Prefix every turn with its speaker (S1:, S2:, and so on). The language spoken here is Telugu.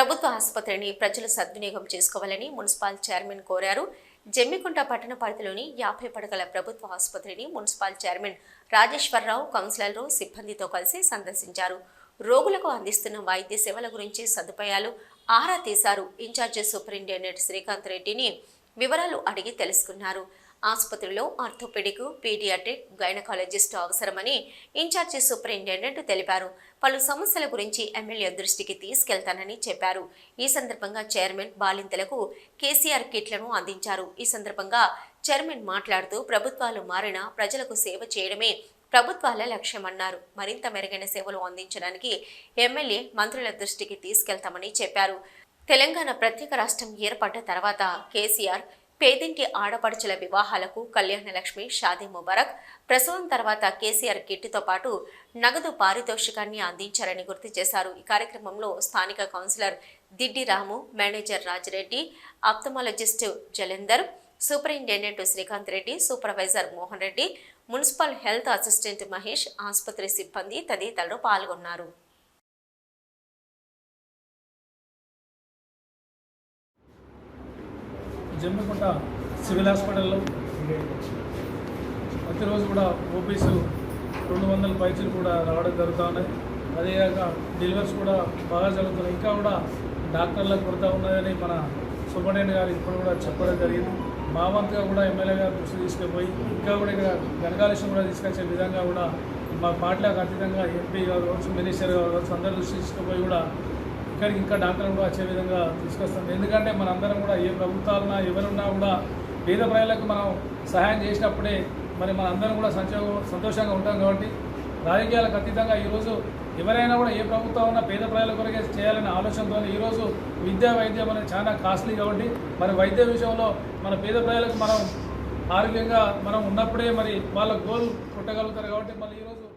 S1: ప్రభుత్వ ఆసుపత్రిని ప్రజలు సద్వినియోగం చేసుకోవాలని మున్సిపల్ చైర్మన్ కోరారు. జమ్మికుంట పట్టణ పరిధిలోని యాభై పడకల ప్రభుత్వ ఆసుపత్రిని మున్సిపల్ చైర్మన్ రాజేశ్వరరావు కౌన్సిలర్లు సిబ్బందితో కలిసి సందర్శించారు. రోగులకు అందిస్తున్న వైద్య సేవల గురించి సదుపాయాలు ఆరా తీశారు. ఇన్ఛార్జి సూపరింటెండెంట్ శ్రీకాంత్ రెడ్డిని వివరాలు అడిగి తెలుసుకున్నారు. ఆసుపత్రిలో ఆర్థోపెడిక్ పీడియాట్రిక్ గైనకాలజిస్ట్ అవసరమని ఇన్ఛార్జి సూపరింటెండెంట్ తెలిపారు. పలు సమస్యల గురించి ఎమ్మెల్యే దృష్టికి తీసుకెళ్తానని చెప్పారు. ఈ సందర్భంగా చైర్మన్ బాలింతలకు కేసీఆర్ కిట్లను అందించారు. ఈ సందర్భంగా చైర్మన్ మాట్లాడుతూ ప్రభుత్వాలు మారినా ప్రజలకు సేవ చేయడమే ప్రభుత్వాల లక్ష్యమన్నారు. మరింత మెరుగైన సేవలు అందించడానికి ఎమ్మెల్యే మంత్రుల దృష్టికి తీసుకెళ్తామని చెప్పారు. తెలంగాణ ప్రత్యేక రాష్ట్రం ఏర్పడ్డ తర్వాత కేసీఆర్ పేదింటి ఆడపడుచుల వివాహాలకు కళ్యాణలక్ష్మి షాదీ ముబారక్ ప్రసవం తర్వాత కేసీఆర్ కిట్టుతో పాటు నగదు పారితోషికాన్ని అందించారని గుర్తు చేశారు. ఈ కార్యక్రమంలో స్థానిక councillor Diddi Ramu manager Rajireddy ophthalmologist Jalender superintendent Srikanth Reddy supervisor Mohan Reddy municipal health assistant Mahesh ఆసుపత్రి సిబ్బంది తదితరులు పాల్గొన్నారు.
S2: జమ్మికుంట సివిల్ హాస్పిటల్లో. ప్రతిరోజు కూడా ఓపీసు రెండు వందల పైచలు కూడా రావడం జరుగుతూ ఉన్నాయి అదేగాక డెలివరీస్ కూడా బాగా జరుగుతున్నాయి. ఇంకా కూడా డాక్టర్లకు కొరత ఉన్నదని మన సూపరింటెండెంట్ గారు ఇప్పుడు కూడా చెప్పడం జరిగింది. మా వంతుగా కూడా ఎమ్మెల్యే గారు దృష్టి తీసుకుపోయి ఇంకా కూడా ఇక్కడ గనకాలేశం కూడా తీసుకొచ్చే విధంగా కూడా మా పార్టీలకు అతీతంగా ఎంపీ గారు కావచ్చు మినిస్టర్ గారు కావచ్చు అందరూ దృష్టి తీసుకుపోయి కూడా ఇక్కడికి ఇంకా డాక్టర్లు కూడా వచ్చే విధంగా తీసుకొస్తాం. ఎందుకంటే మనందరం కూడా ఏ ప్రభుత్వాలన్నా ఎవరున్నా కూడా పేద ప్రజలకు మనం సహాయం చేసినప్పుడే మరి మనందరం కూడా సంచో సంతోషంగా ఉంటాం కాబట్టి రాజకీయాలకు అతీతంగా ఈరోజు ఎవరైనా కూడా ఏ ప్రభుత్వం ఉన్నా పేద ప్రజల కొరకే చేయాలనే ఆలోచనతో ఈరోజు విద్యా వైద్యం అనేది చాలా కాస్ట్లీ కాబట్టి మరి వైద్య విషయంలో మన పేద ప్రజలకు మనం ఆరోగ్యంగా మనం ఉన్నప్పుడే మరి వాళ్ళ గోల్ కొట్టగలుగుతారు కాబట్టి మళ్ళీ ఈరోజు